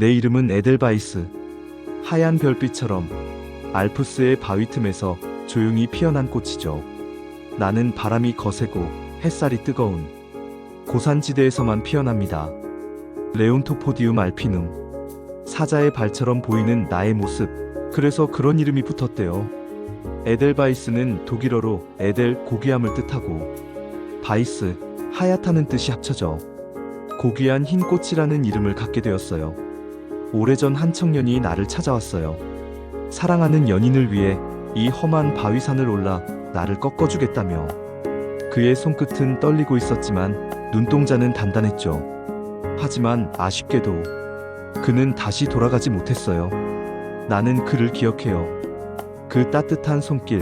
내 이름은 에델바이스. 하얀 별빛처럼 알프스의 바위 틈에서 조용히 피어난 꽃이죠. 나는 바람이 거세고 햇살이 뜨거운 고산지대에서만 피어납니다. 레온토포디움 알피눔. 사자의 발처럼 보이는 나의 모습. 그래서 그런 이름이 붙었대요. 에델바이스는 독일어로 에델 고귀함을 뜻하고 바이스 하얗다는 뜻이 합쳐져 고귀한 흰 꽃이라는 이름을 갖게 되었어요. 오래전 한 청년이 나를 찾아왔어요. 사랑하는 연인을 위해 이 험한 바위산을 올라 나를 꺾어주겠다며 그의 손끝은 떨리고 있었지만 눈동자는 단단했죠. 하지만 아쉽게도 그는 다시 돌아가지 못했어요. 나는 그를 기억해요. 그 따뜻한 손길,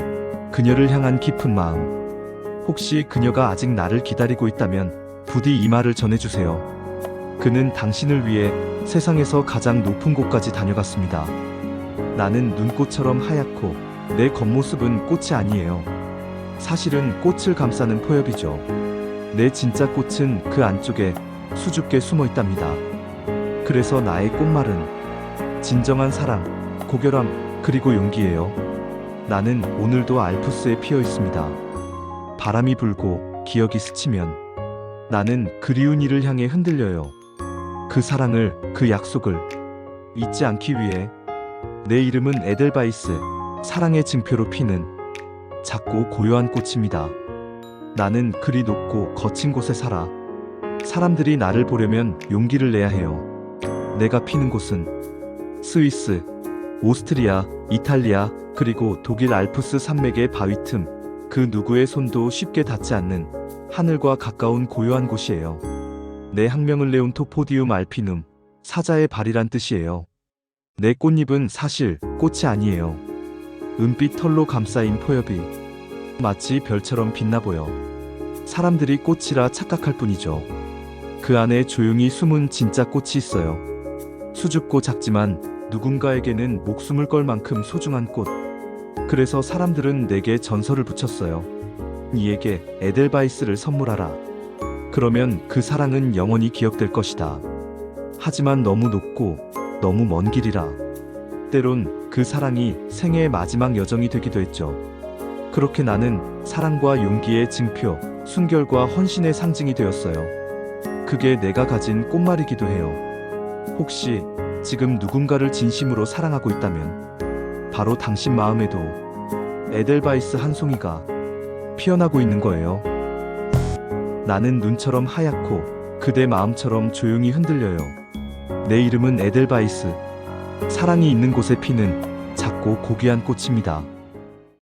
그녀를 향한 깊은 마음. 혹시 그녀가 아직 나를 기다리고 있다면 부디 이 말을 전해주세요. 그는 당신을 위해 세상에서 가장 높은 곳까지 다녀갔습니다. 나는 눈꽃처럼 하얗고 내 겉모습은 꽃이 아니에요. 사실은 꽃을 감싸는 포엽이죠. 내 진짜 꽃은 그 안쪽에 수줍게 숨어 있답니다. 그래서 나의 꽃말은 진정한 사랑, 고결함, 그리고 용기예요. 나는 오늘도 알프스에 피어 있습니다. 바람이 불고 기억이 스치면 나는 그리운 이를 향해 흔들려요. 그 사랑을, 그 약속을 잊지 않기 위해 내 이름은 에델바이스, 사랑의 증표로 피는 작고 고요한 꽃입니다. 나는 그리 높고 거친 곳에 살아. 사람들이 나를 보려면 용기를 내야 해요. 내가 피는 곳은 스위스, 오스트리아, 이탈리아, 그리고 독일 알프스 산맥의 바위 틈, 그 누구의 손도 쉽게 닿지 않는 하늘과 가까운 고요한 곳이에요. 내 학명을 내온 토포디움 알피눔, 사자의 발이란 뜻이에요. 내 꽃잎은 사실 꽃이 아니에요. 은빛 털로 감싸인 포엽이 마치 별처럼 빛나 보여. 사람들이 꽃이라 착각할 뿐이죠. 그 안에 조용히 숨은 진짜 꽃이 있어요. 수줍고 작지만 누군가에게는 목숨을 걸 만큼 소중한 꽃. 그래서 사람들은 내게 전설을 붙였어요. 이에게 에델바이스를 선물하라. 그러면 그 사랑은 영원히 기억될 것이다. 하지만 너무 높고 너무 먼 길이라. 때론 그 사랑이 생애의 마지막 여정이 되기도 했죠. 그렇게 나는 사랑과 용기의 증표, 순결과 헌신의 상징이 되었어요. 그게 내가 가진 꽃말이기도 해요. 혹시 지금 누군가를 진심으로 사랑하고 있다면 바로 당신 마음에도 에델바이스 한 송이가 피어나고 있는 거예요. 나는 눈처럼 하얗고 그대 마음처럼 조용히 흔들려요. 내 이름은 에델바이스. 사랑이 있는 곳에 피는 작고 고귀한 꽃입니다.